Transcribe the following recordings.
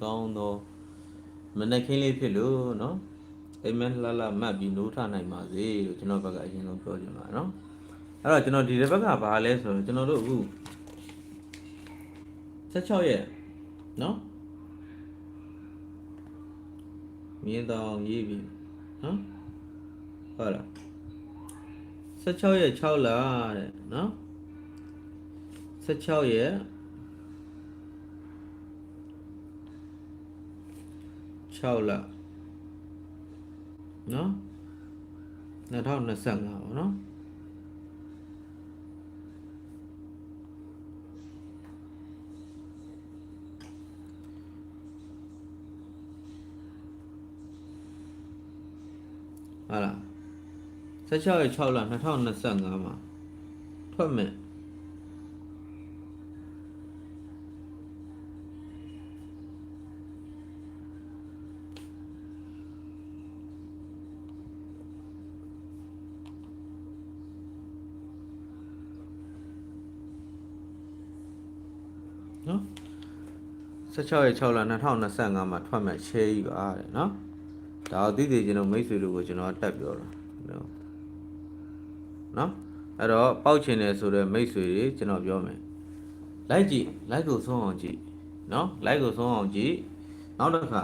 ကောင်းသောမနက်ခင်းလေးဖြစ်လို့နော်အိမ်မက်လှလှမှတ်ပြီးနိုးထနိုင်ပါစေလို့ကျွန်တော်ဘက်ကအရင်ဆုံးပြောချင်ပါနော်အဲ့တော့ကျွန်တော်ဒီတစ်ဘက်ကဘာလဲဆိုတော့ကျွန်တော်တို့အခု16ရက်နော်မြင်းတောင်ရေးပြီနော်ဟုတ်လား16ရက်6လတဲ့နော်16ရက် 6လနော်2025ပေါ့နော်ဟာလား16ရက်6လ2025မှာထွက်မယ် နော်16ရက်6လ2025မှာထွက်မယ်ချဲကြီးပါတဲ့နော်ဒါကိုသိသိကျွန်တော်မိတ်ဆွေတို့ကိုကျွန်တော်တက်ပြောတာနော်နော်အဲ့တော့ပောက်ချင်တယ်ဆိုတော့မိတ်ဆွေတွေကျွန်တော်ပြောမယ်လိုက်ကြည့်လိုက်ကိုဆုံးအောင်ကြည့်နော်လိုက်ကိုဆုံးအောင်ကြည့်နောက်တစ်ခါ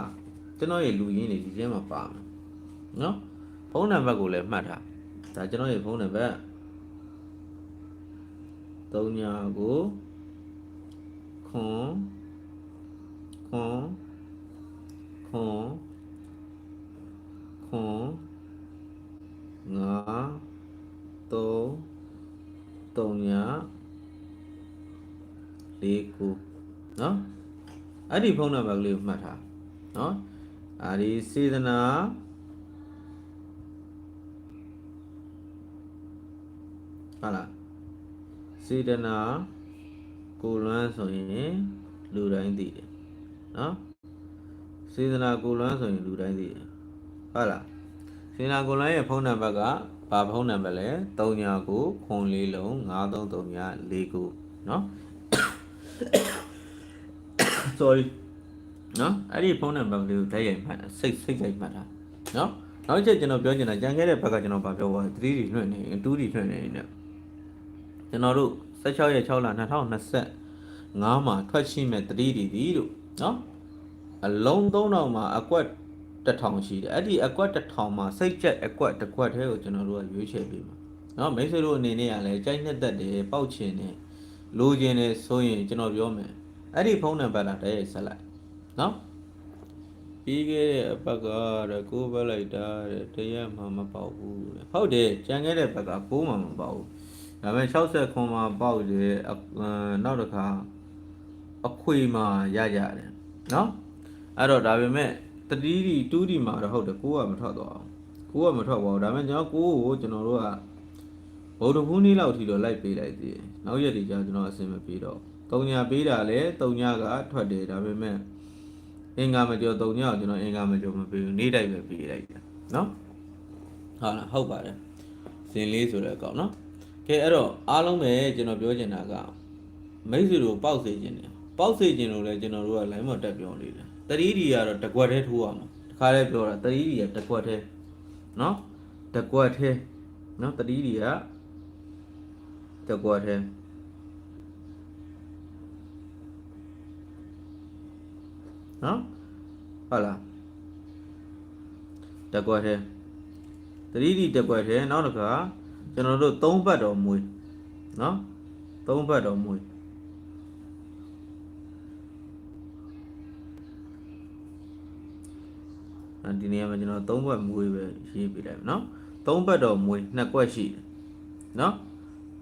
ကျွန်တော်ရဲ့လူရင်းတွေဒီထဲမှာပါမယ်နော်ဖုန်းနံပါတ်ကိုလည်းမှတ်ထားဒါကျွန်တော်ရဲ့ဖုန်းနံပါတ်3ညာကို ခွန်ခွန်ခွန်ခွန်ငါ3 3ညာ4ခုနော်အဲ့ဒီဖုန်းနံပါတ်ကလေးကိုမှတ်ထားနော်အာဒီစေတနာဟုတ်လားစေတနာ ကိုလွမ်းဆိုရင်လူတိုင်းသိတယ်နော်စေတနာကိုလွမ်းဆိုရင်လူတိုင်းသိတယ်ဟုတ်လားစေတနာကိုလွမ်းရဲ့ဖုန်းနံပါတ်ကဘာဖုန်းနံပါတ်လဲ3ညာကိုခွန်လေးလုံး933ညာ4ခုနော် sorry နော်အဲ့ဒီဖုန်းနံပါတ်ကလေးကိုဓာတ်ရိုက်မှတ်တာစိတ်စိတ်ရိုက်မှတ်တာနော်နောက်ချက်ကျွန်တော်ပြောချင်တာကြံခဲ့တဲ့ဘက်ကကျွန်တော်ဗာပြောပါ 3D လွှင့်နေ 2D လွှင့်နေနေကျွန်တော်တို့ 16ရက်6လ2025မှာထွက်ရှိမဲ့ 3D ဒီလို့နော်အလုံး3000မှာအကွက်1000ရှိတယ်အဲ့ဒီအကွက်1000မှာစိတ်ချက်အကွက်တစ်ကွက်တည်းကိုကျွန်တော်တို့ကရွေးချယ်ပေးမှာနော်မိတ်ဆွေတို့အနေနဲ့ကလည်းကြိုက်နှစ်သက်တယ်ပောက်ချင်တယ်လိုချင်တယ်ဆိုရင်ကျွန်တော်ပြောမယ်အဲ့ဒီဖုန်းနံပါတ်လာတည်းရိုက်ဆက်လိုက်နော်ပြီးခဲ့တဲ့အပတ်ကတဲ့ကိုးပတ်လိုက်တာတဲ့တရက်မှမပေါက်ဘူးတဲ့ဟုတ်တယ်ကြံခဲ့တဲ့ဘက်ကကိုးမှမပေါက်ဘူး ဒါပေမဲ့60ခွန်မှပေါက်တယ်အအနောက်တစ်ခါအခွေမှရရတယ်နော်အဲ့တော့ဒါပေမဲ့တတိဒီတူဒီမှာတော့ဟုတ်တယ်ကိုးကမထွက်သွားအောင်ကိုးကမထွက်ပါဘူးဒါပေမဲ့ကျွန်တော်ကိုးကိုကျွန်တော်တို့ကဗုဒ္ဓဘုန်းနေ့လောက်ထိတော့လိုက်ပေးလိုက်သေးတယ်နောက်ရက်ဒီကျကျွန်တော်အဆင်မပြေတော့တုံညာပေးတာလေတုံညာကထွက်တယ်ဒါပေမဲ့အင်္ဂါမကျော်တုံညာကိုကျွန်တော်အင်္ဂါမကျော်မပေးဘူးနေ့တိုင်းပဲပေးလိုက်တယ်နော်ဟုတ်လားဟုတ်ပါတယ်ဇင်လေးဆိုတဲ့အကောင်နော်ကဲ အဲ့တော့အားလုံးပဲကျွန်တော်ပြောချင်တာကမိတ်ဆွေတို့ပေါက်စေခြင်းတယ်ပေါက်စေခြင်းလို့လည်းကျွန်တော်တို့က line မှာတက်ပြောနေတယ်တတိဒီကတော့တကွက်တည်းထိုးရမှာတခါလေးပြောတာတတိဒီကတကွက်တည်းနော်တကွက်တည်းနော်တတိဒီကတကွက်တည်းနော်ဟုတ်လားတကွက်တည်းတတိဒီတကွက်တည်းနောက်တစ်ခါ ကျွန်တော်တို့၃ဘတ်တော်မွေးနော်၃ဘတ်တော်မွေးအဲဒီနေရာမှာကျွန်တော်၃ဘက်မွေးပဲရေးပြလိုက်မယ်နော်၃ဘက်တော့မွေးနှစ်ကွက်ရှိတယ်နော်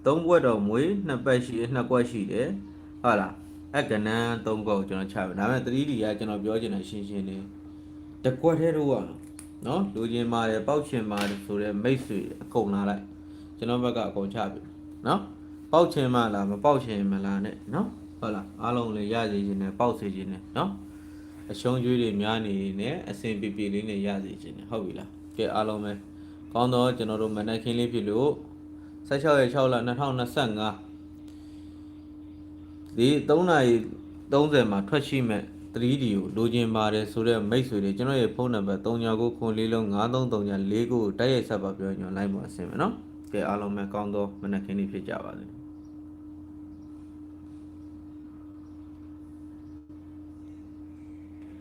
၃ဘက်တော့မွေးနှစ်ဘက်ရှိတယ်နှစ်ကွက်ရှိတယ်ဟုတ်လားအကနန်း၃ကွက်ကိုကျွန်တော်ချပြဒါပေမဲ့ 3D ကကျွန်တော်ပြောချင်တာရှင်းရှင်းလေးတစ်ကွက်တည်းတော့ရအောင်နော်လူချင်းပါတယ်ပေါက်ချင်ပါတယ်ဆိုတော့မိတ်ဆွေအကုန်လာလိုက် ကျွန်တော်ဘက်ကအကုန်ချပြီနော်ပေါက်ချင်မလားမပေါက်ချင်မလားနဲ့နော်ဟုတ်လားအားလုံးလည်းရစီခြင်းနဲ့ပေါက်စီခြင်းနဲ့နော်အရှုံးကျွေးတွေများနေနေအစင်ပြပြလေးနဲ့ရစီခြင်းနဲ့ဟုတ်ပြီလားကဲအားလုံးပဲကောင်းတော့ကျွန်တော်တို့မနက်ခင်းလေးဖြစ်လို့16ရက်6လ2025ဒီ3နာရီ30မှာထွက်ရှိမဲ့ 3D ကိုလိုချင်ပါတယ်ဆိုတော့မိတ်ဆွေတွေကျွန်တော်ရဲ့ဖုန်းနံပါတ်3994လုံး933949ကိုတိုက်ရိုက်ဆက်ပါပြောညွန်လိုက်ပါအဆင်မယ်နော် ကဲအားလုံးပဲကောင်းသောမနက်ခင်းလေးဖြစ်ကြပါစေ။